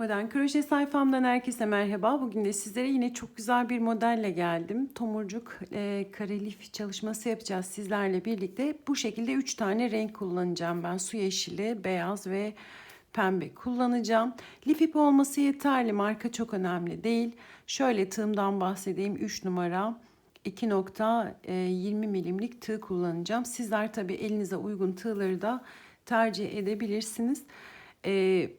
Modern kroşe sayfamdan herkese merhaba. Bugün de sizlere yine çok güzel bir modelle geldim. Tomurcuk e, karelif çalışması yapacağız sizlerle birlikte. Bu şekilde 3 tane renk kullanacağım ben. Su yeşili, beyaz ve pembe kullanacağım. Lif ipi olması yeterli. Marka çok önemli değil. Şöyle tığımdan bahsedeyim. 3 numara 2.20 milimlik tığ kullanacağım. Sizler tabi elinize uygun tığları da tercih edebilirsiniz. Ee,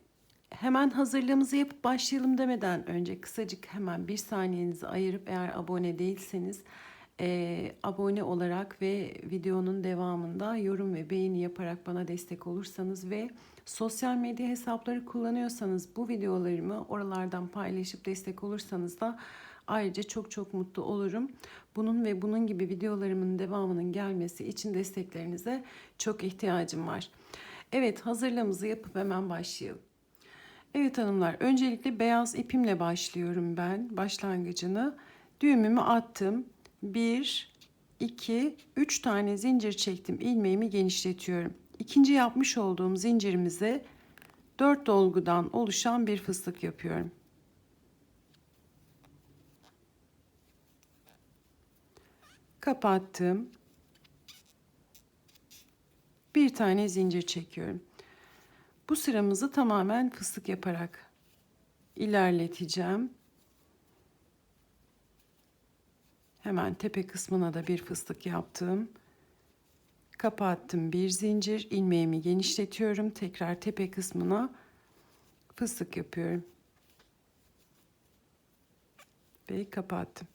hemen hazırlığımızı yapıp başlayalım demeden önce kısacık hemen bir saniyenizi ayırıp eğer abone değilseniz e, abone olarak ve videonun devamında yorum ve beğeni yaparak bana destek olursanız ve sosyal medya hesapları kullanıyorsanız bu videolarımı oralardan paylaşıp destek olursanız da ayrıca çok çok mutlu olurum. Bunun ve bunun gibi videolarımın devamının gelmesi için desteklerinize çok ihtiyacım var. Evet hazırlığımızı yapıp hemen başlayalım. Evet hanımlar öncelikle beyaz ipimle başlıyorum ben başlangıcını. Düğümümü attım. 1, 2, 3 tane zincir çektim. ilmeğimi genişletiyorum. İkinci yapmış olduğum zincirimize 4 dolgudan oluşan bir fıstık yapıyorum. Kapattım. Bir tane zincir çekiyorum. Bu sıramızı tamamen fıstık yaparak ilerleteceğim. Hemen tepe kısmına da bir fıstık yaptım. Kapattım bir zincir, ilmeğimi genişletiyorum. Tekrar tepe kısmına fıstık yapıyorum. Ve kapattım.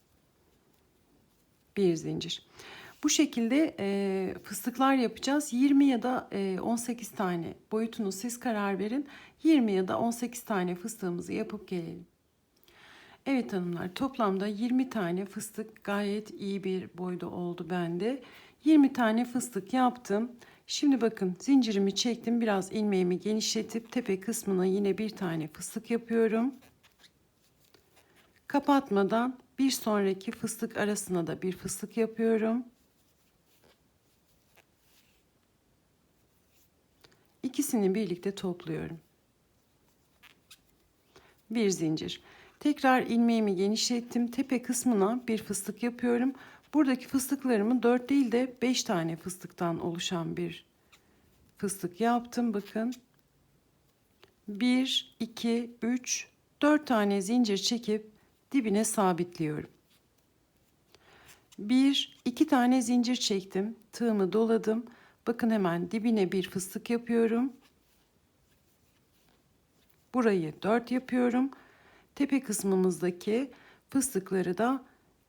Bir zincir. Bu şekilde e, fıstıklar yapacağız. 20 ya da e, 18 tane boyutunu siz karar verin. 20 ya da 18 tane fıstığımızı yapıp gelelim. Evet hanımlar toplamda 20 tane fıstık gayet iyi bir boyda oldu bende. 20 tane fıstık yaptım. Şimdi bakın zincirimi çektim. Biraz ilmeğimi genişletip tepe kısmına yine bir tane fıstık yapıyorum. Kapatmadan bir sonraki fıstık arasına da bir fıstık yapıyorum. İkisini birlikte topluyorum. Bir zincir. Tekrar ilmeğimi genişlettim. Tepe kısmına bir fıstık yapıyorum. Buradaki fıstıklarımı 4 değil de 5 tane fıstıktan oluşan bir fıstık yaptım. Bakın. 1, 2, 3, 4 tane zincir çekip dibine sabitliyorum. 1, 2 tane zincir çektim. Tığımı doladım. Bakın hemen dibine bir fıstık yapıyorum. Burayı 4 yapıyorum. Tepe kısmımızdaki fıstıkları da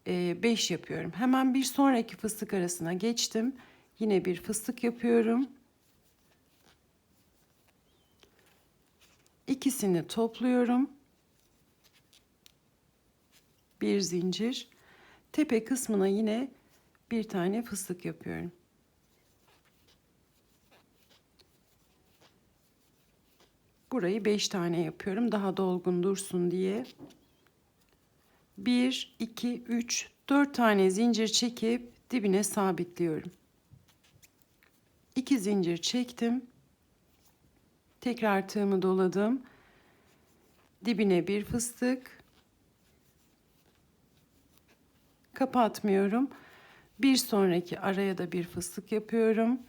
5 e, yapıyorum. Hemen bir sonraki fıstık arasına geçtim. Yine bir fıstık yapıyorum. İkisini topluyorum. Bir zincir. Tepe kısmına yine bir tane fıstık yapıyorum. Burayı 5 tane yapıyorum. Daha dolgun dursun diye. 1, 2, 3, 4 tane zincir çekip dibine sabitliyorum. 2 zincir çektim. Tekrar tığımı doladım. Dibine bir fıstık. Kapatmıyorum. Bir sonraki araya da bir fıstık yapıyorum.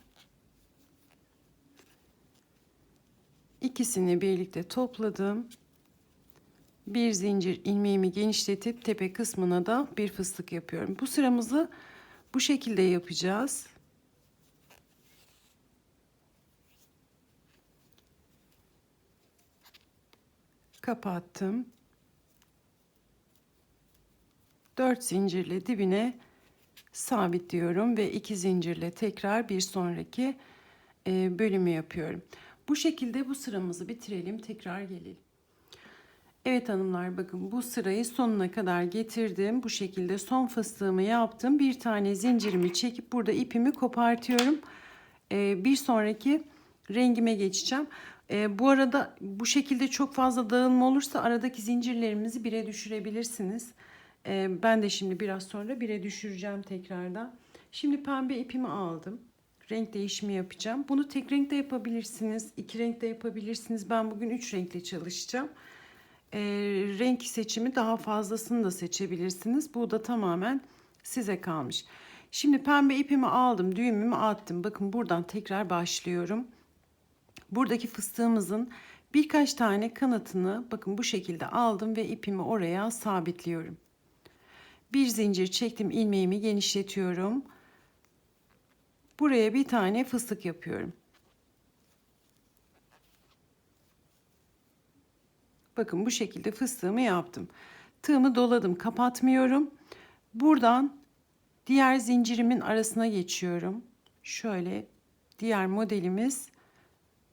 İkisini birlikte topladım. Bir zincir ilmeğimi genişletip tepe kısmına da bir fıstık yapıyorum. Bu sıramızı bu şekilde yapacağız. Kapattım. 4 zincirle dibine sabitliyorum ve iki zincirle tekrar bir sonraki bölümü yapıyorum. Bu şekilde bu sıramızı bitirelim. Tekrar gelelim. Evet hanımlar bakın bu sırayı sonuna kadar getirdim. Bu şekilde son fıstığımı yaptım. Bir tane zincirimi çekip burada ipimi kopartıyorum. Ee, bir sonraki rengime geçeceğim. Ee, bu arada bu şekilde çok fazla dağılma olursa aradaki zincirlerimizi bire düşürebilirsiniz. Ee, ben de şimdi biraz sonra bire düşüreceğim tekrardan. Şimdi pembe ipimi aldım renk değişimi yapacağım. Bunu tek renkte yapabilirsiniz, iki renkte yapabilirsiniz. Ben bugün üç renkle çalışacağım. e, renk seçimi daha fazlasını da seçebilirsiniz. Bu da tamamen size kalmış. Şimdi pembe ipimi aldım, düğümümü attım. Bakın buradan tekrar başlıyorum. Buradaki fıstığımızın birkaç tane kanatını bakın bu şekilde aldım ve ipimi oraya sabitliyorum. Bir zincir çektim, ilmeğimi genişletiyorum. Buraya bir tane fıstık yapıyorum. Bakın bu şekilde fıstığımı yaptım. Tığımı doladım, kapatmıyorum. Buradan diğer zincirimin arasına geçiyorum. Şöyle diğer modelimiz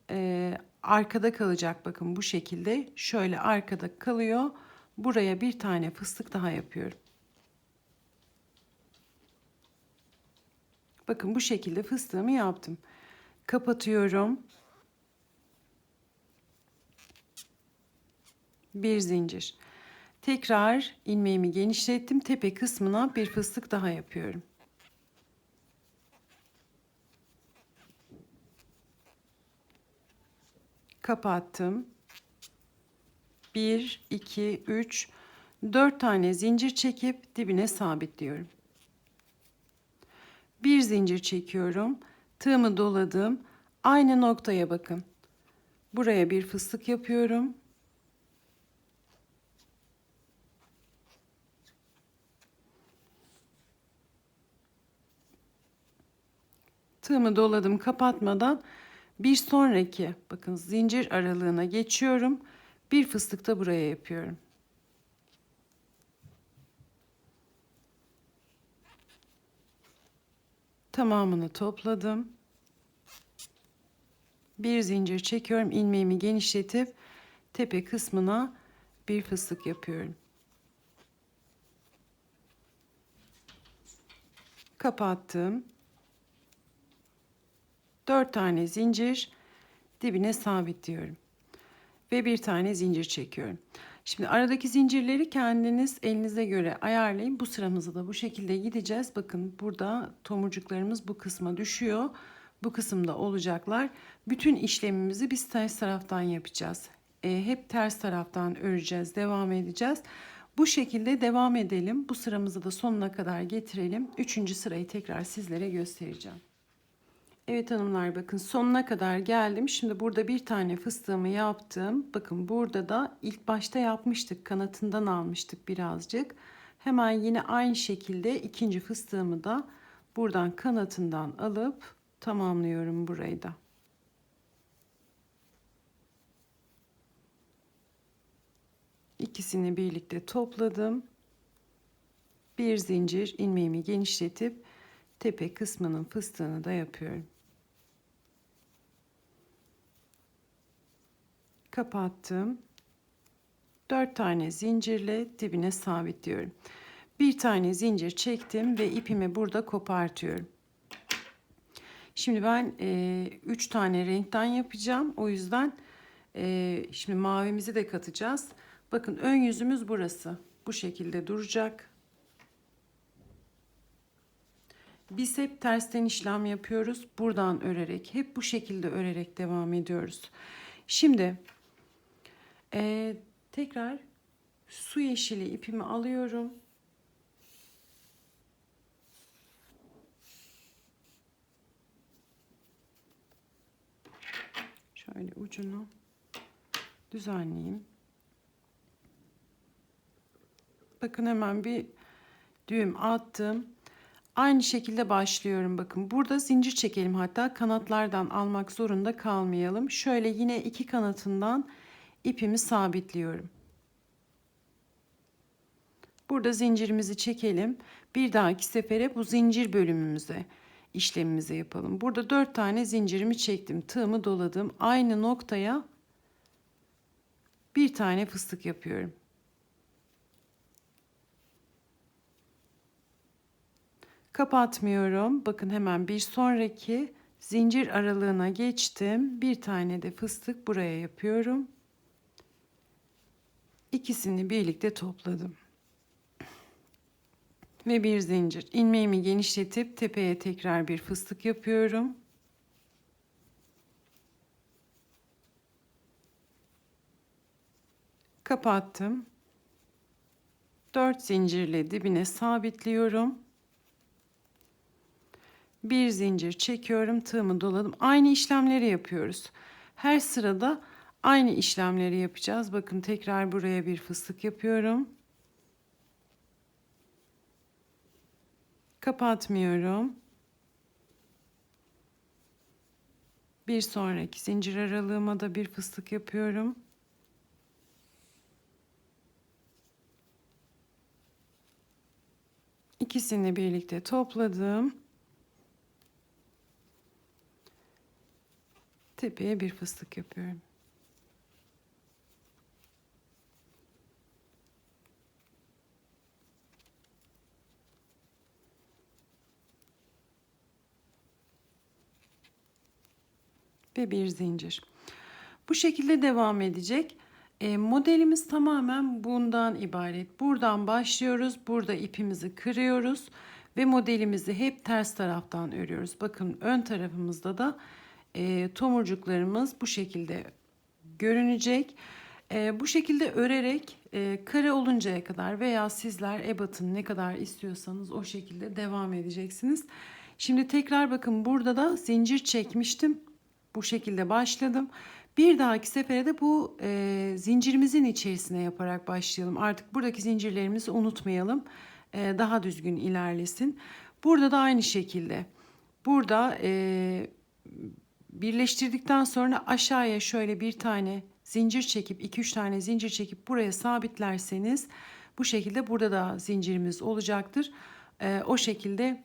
e, arkada kalacak bakın bu şekilde. Şöyle arkada kalıyor. Buraya bir tane fıstık daha yapıyorum. Bakın bu şekilde fıstığımı yaptım. Kapatıyorum. Bir zincir. Tekrar ilmeğimi genişlettim. Tepe kısmına bir fıstık daha yapıyorum. Kapattım. 1 2 3 4 tane zincir çekip dibine sabitliyorum. Bir zincir çekiyorum. Tığımı doladım. Aynı noktaya bakın. Buraya bir fıstık yapıyorum. Tığımı doladım kapatmadan bir sonraki bakın zincir aralığına geçiyorum. Bir fıstık da buraya yapıyorum. Tamamını topladım. Bir zincir çekiyorum. ilmeğimi genişletip tepe kısmına bir fıstık yapıyorum. Kapattım. 4 tane zincir dibine sabitliyorum. Ve bir tane zincir çekiyorum. Şimdi aradaki zincirleri kendiniz elinize göre ayarlayın. Bu sıramızı da bu şekilde gideceğiz. Bakın burada tomurcuklarımız bu kısma düşüyor. Bu kısımda olacaklar. Bütün işlemimizi biz ters taraftan yapacağız. E, hep ters taraftan öreceğiz, devam edeceğiz. Bu şekilde devam edelim. Bu sıramızı da sonuna kadar getirelim. Üçüncü sırayı tekrar sizlere göstereceğim. Evet hanımlar bakın sonuna kadar geldim. Şimdi burada bir tane fıstığımı yaptım. Bakın burada da ilk başta yapmıştık. Kanatından almıştık birazcık. Hemen yine aynı şekilde ikinci fıstığımı da buradan kanatından alıp tamamlıyorum burayı da. İkisini birlikte topladım. Bir zincir ilmeğimi genişletip tepe kısmının fıstığını da yapıyorum. Kapattım. 4 tane zincirle dibine sabitliyorum. Bir tane zincir çektim ve ipimi burada kopartıyorum. Şimdi ben 3 e, tane renkten yapacağım. O yüzden e, şimdi mavimizi de katacağız. Bakın ön yüzümüz burası. Bu şekilde duracak. Biz hep tersten işlem yapıyoruz. Buradan örerek, hep bu şekilde örerek devam ediyoruz. Şimdi ee, tekrar su yeşili ipimi alıyorum. Şöyle ucunu düzenleyeyim. Bakın hemen bir düğüm attım. Aynı şekilde başlıyorum bakın. Burada zincir çekelim hatta kanatlardan almak zorunda kalmayalım. Şöyle yine iki kanatından ipimi sabitliyorum. Burada zincirimizi çekelim. Bir dahaki sefere bu zincir bölümümüze işlemimizi yapalım. Burada dört tane zincirimi çektim. Tığımı doladım. Aynı noktaya bir tane fıstık yapıyorum. Kapatmıyorum. Bakın hemen bir sonraki zincir aralığına geçtim. Bir tane de fıstık buraya yapıyorum. İkisini birlikte topladım. Ve bir zincir. ilmeğimi genişletip tepeye tekrar bir fıstık yapıyorum. Kapattım. 4 zincirle dibine sabitliyorum. Bir zincir çekiyorum, tığımı doladım. Aynı işlemleri yapıyoruz. Her sırada aynı işlemleri yapacağız. Bakın tekrar buraya bir fıstık yapıyorum. Kapatmıyorum. Bir sonraki zincir aralığıma da bir fıstık yapıyorum. İkisini birlikte topladım. Tepeye bir fıstık yapıyorum. Ve bir zincir. Bu şekilde devam edecek. E, modelimiz tamamen bundan ibaret. Buradan başlıyoruz. Burada ipimizi kırıyoruz. Ve modelimizi hep ters taraftan örüyoruz. Bakın ön tarafımızda da e, tomurcuklarımız bu şekilde görünecek. E, bu şekilde örerek e, kare oluncaya kadar veya sizler ebatın ne kadar istiyorsanız o şekilde devam edeceksiniz. Şimdi tekrar bakın burada da zincir çekmiştim. Bu şekilde başladım. Bir dahaki sefere de bu e, zincirimizin içerisine yaparak başlayalım. Artık buradaki zincirlerimizi unutmayalım. E, daha düzgün ilerlesin. Burada da aynı şekilde. Burada e, birleştirdikten sonra aşağıya şöyle bir tane zincir çekip 2-3 tane zincir çekip buraya sabitlerseniz bu şekilde burada da zincirimiz olacaktır. E, o şekilde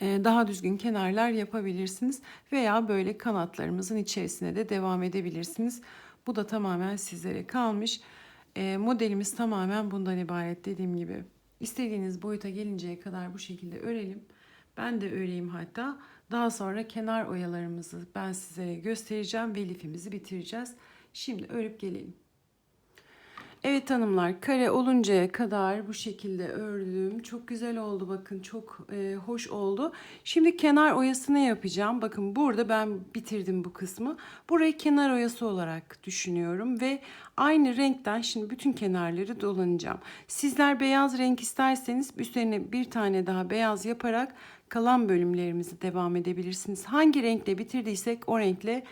daha düzgün kenarlar yapabilirsiniz veya böyle kanatlarımızın içerisine de devam edebilirsiniz. Bu da tamamen sizlere kalmış. E, modelimiz tamamen bundan ibaret dediğim gibi. İstediğiniz boyuta gelinceye kadar bu şekilde örelim. Ben de öreyim hatta. Daha sonra kenar oyalarımızı ben sizlere göstereceğim ve lifimizi bitireceğiz. Şimdi örüp gelelim. Evet hanımlar kare oluncaya kadar bu şekilde ördüm. Çok güzel oldu bakın çok e, hoş oldu. Şimdi kenar oyasını yapacağım. Bakın burada ben bitirdim bu kısmı. Burayı kenar oyası olarak düşünüyorum ve aynı renkten şimdi bütün kenarları dolanacağım. Sizler beyaz renk isterseniz üstlerine bir tane daha beyaz yaparak kalan bölümlerimizi devam edebilirsiniz. Hangi renkle bitirdiysek o renkle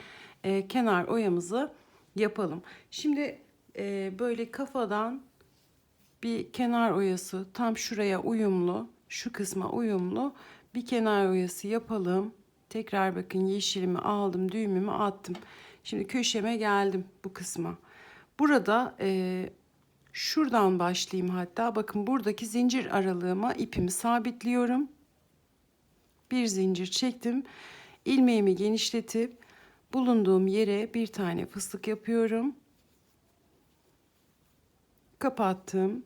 e, kenar oyamızı yapalım. Şimdi e, böyle kafadan bir kenar oyası tam şuraya uyumlu, şu kısma uyumlu bir kenar oyası yapalım. Tekrar bakın yeşilimi aldım, düğümümü attım. Şimdi köşeme geldim bu kısma. Burada e, şuradan başlayayım hatta. Bakın buradaki zincir aralığıma ipimi sabitliyorum. Bir zincir çektim. ilmeğimi genişletip bulunduğum yere bir tane fıstık yapıyorum kapattım.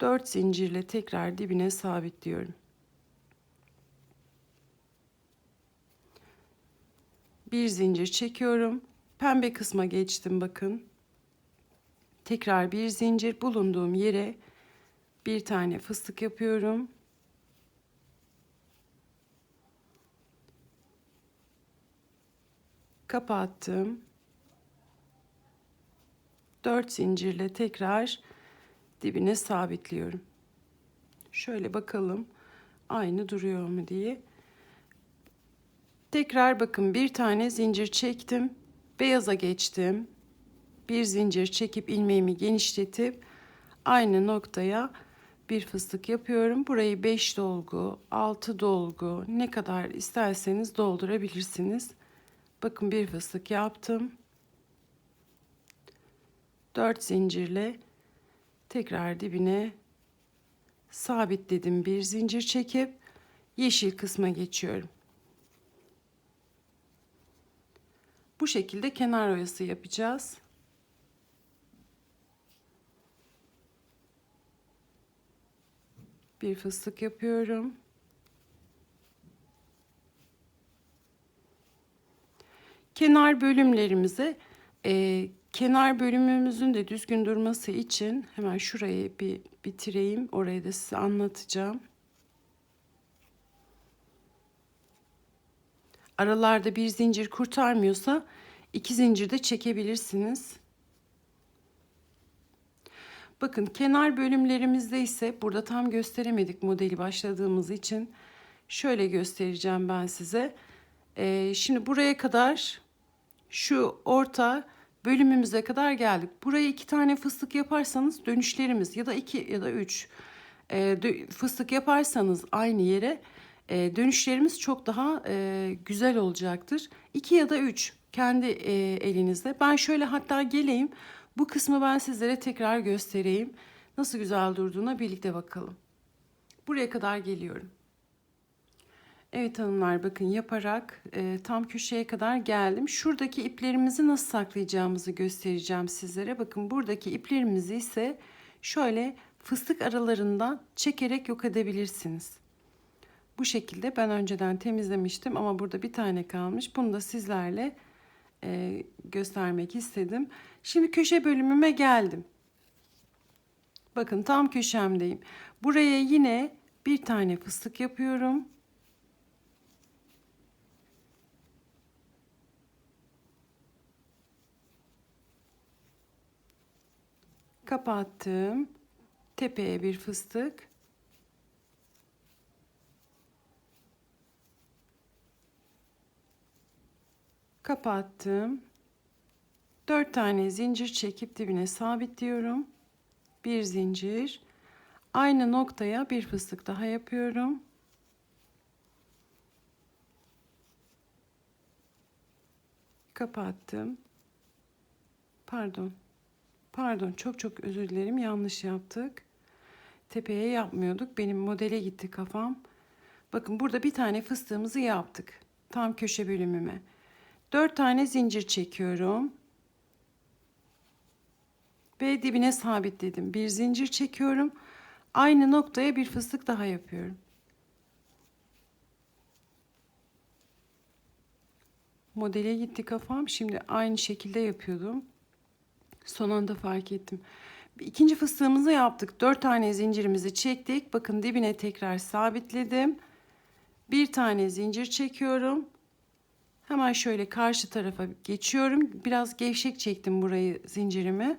4 zincirle tekrar dibine sabitliyorum. Bir zincir çekiyorum. Pembe kısma geçtim bakın. Tekrar bir zincir bulunduğum yere bir tane fıstık yapıyorum. Kapattım. 4 zincirle tekrar dibine sabitliyorum. Şöyle bakalım aynı duruyor mu diye. Tekrar bakın bir tane zincir çektim. Beyaza geçtim. Bir zincir çekip ilmeğimi genişletip aynı noktaya bir fıstık yapıyorum. Burayı 5 dolgu, 6 dolgu ne kadar isterseniz doldurabilirsiniz. Bakın bir fıstık yaptım. 4 zincirle tekrar dibine sabitledim bir zincir çekip yeşil kısma geçiyorum. Bu şekilde kenar oyası yapacağız. Bir fıstık yapıyorum. Kenar bölümlerimize e, kenar bölümümüzün de düzgün durması için hemen şurayı bir bitireyim. Orayı da size anlatacağım. Aralarda bir zincir kurtarmıyorsa iki zincir de çekebilirsiniz. Bakın kenar bölümlerimizde ise burada tam gösteremedik modeli başladığımız için. Şöyle göstereceğim ben size. Ee, şimdi buraya kadar şu orta bölümümüze kadar geldik. Buraya iki tane fıstık yaparsanız dönüşlerimiz ya da iki ya da üç e, fıstık yaparsanız aynı yere e, dönüşlerimiz çok daha e, güzel olacaktır. İki ya da üç kendi e, elinizde. Ben şöyle hatta geleyim. Bu kısmı ben sizlere tekrar göstereyim. Nasıl güzel durduğuna birlikte bakalım. Buraya kadar geliyorum. Evet hanımlar bakın yaparak e, tam köşeye kadar geldim. Şuradaki iplerimizi nasıl saklayacağımızı göstereceğim sizlere. Bakın buradaki iplerimizi ise şöyle fıstık aralarından çekerek yok edebilirsiniz. Bu şekilde ben önceden temizlemiştim ama burada bir tane kalmış. Bunu da sizlerle e, göstermek istedim. Şimdi köşe bölümüme geldim. Bakın tam köşemdeyim. Buraya yine bir tane fıstık yapıyorum. Kapattım. Tepeye bir fıstık. Kapattım. 4 tane zincir çekip dibine sabitliyorum. Bir zincir. Aynı noktaya bir fıstık daha yapıyorum. Kapattım. Pardon. Pardon çok çok özür dilerim yanlış yaptık. Tepeye yapmıyorduk. Benim modele gitti kafam. Bakın burada bir tane fıstığımızı yaptık. Tam köşe bölümüme. 4 tane zincir çekiyorum. Ve dibine sabitledim. Bir zincir çekiyorum. Aynı noktaya bir fıstık daha yapıyorum. Modele gitti kafam. Şimdi aynı şekilde yapıyordum. Son anda fark ettim. İkinci fıstığımızı yaptık. Dört tane zincirimizi çektik. Bakın dibine tekrar sabitledim. Bir tane zincir çekiyorum. Hemen şöyle karşı tarafa geçiyorum. Biraz gevşek çektim burayı zincirimi.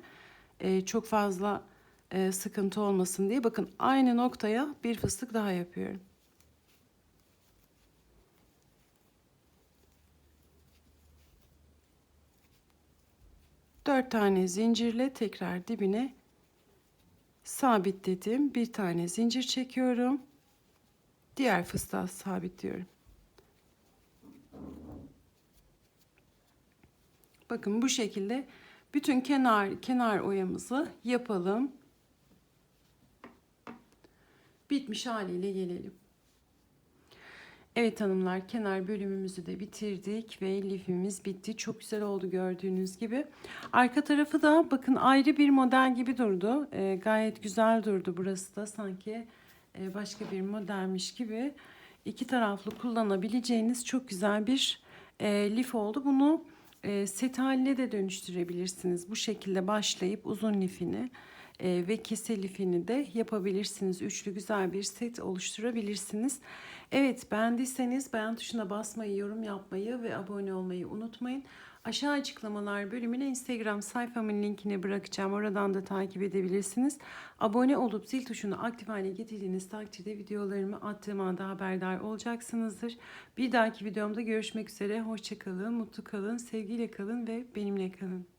Ee, çok fazla e, sıkıntı olmasın diye. Bakın aynı noktaya bir fıstık daha yapıyorum. Dört tane zincirle tekrar dibine sabitledim. Bir tane zincir çekiyorum. Diğer fıstığa sabitliyorum. Bakın bu şekilde bütün kenar kenar oyamızı yapalım. Bitmiş haliyle gelelim. Evet hanımlar kenar bölümümüzü de bitirdik ve lifimiz bitti. Çok güzel oldu gördüğünüz gibi. Arka tarafı da bakın ayrı bir model gibi durdu. E, gayet güzel durdu burası da sanki e, başka bir modelmiş gibi. iki taraflı kullanabileceğiniz çok güzel bir e, lif oldu. Bunu e, set haline de dönüştürebilirsiniz. Bu şekilde başlayıp uzun lifini e, ve kese lifini de yapabilirsiniz. Üçlü güzel bir set oluşturabilirsiniz. Evet beğendiyseniz beğen tuşuna basmayı, yorum yapmayı ve abone olmayı unutmayın. Aşağı açıklamalar bölümüne Instagram sayfamın linkini bırakacağım. Oradan da takip edebilirsiniz. Abone olup zil tuşunu aktif hale getirdiğiniz takdirde videolarımı attığım anda haberdar olacaksınızdır. Bir dahaki videomda görüşmek üzere. Hoşçakalın, mutlu kalın, sevgiyle kalın ve benimle kalın.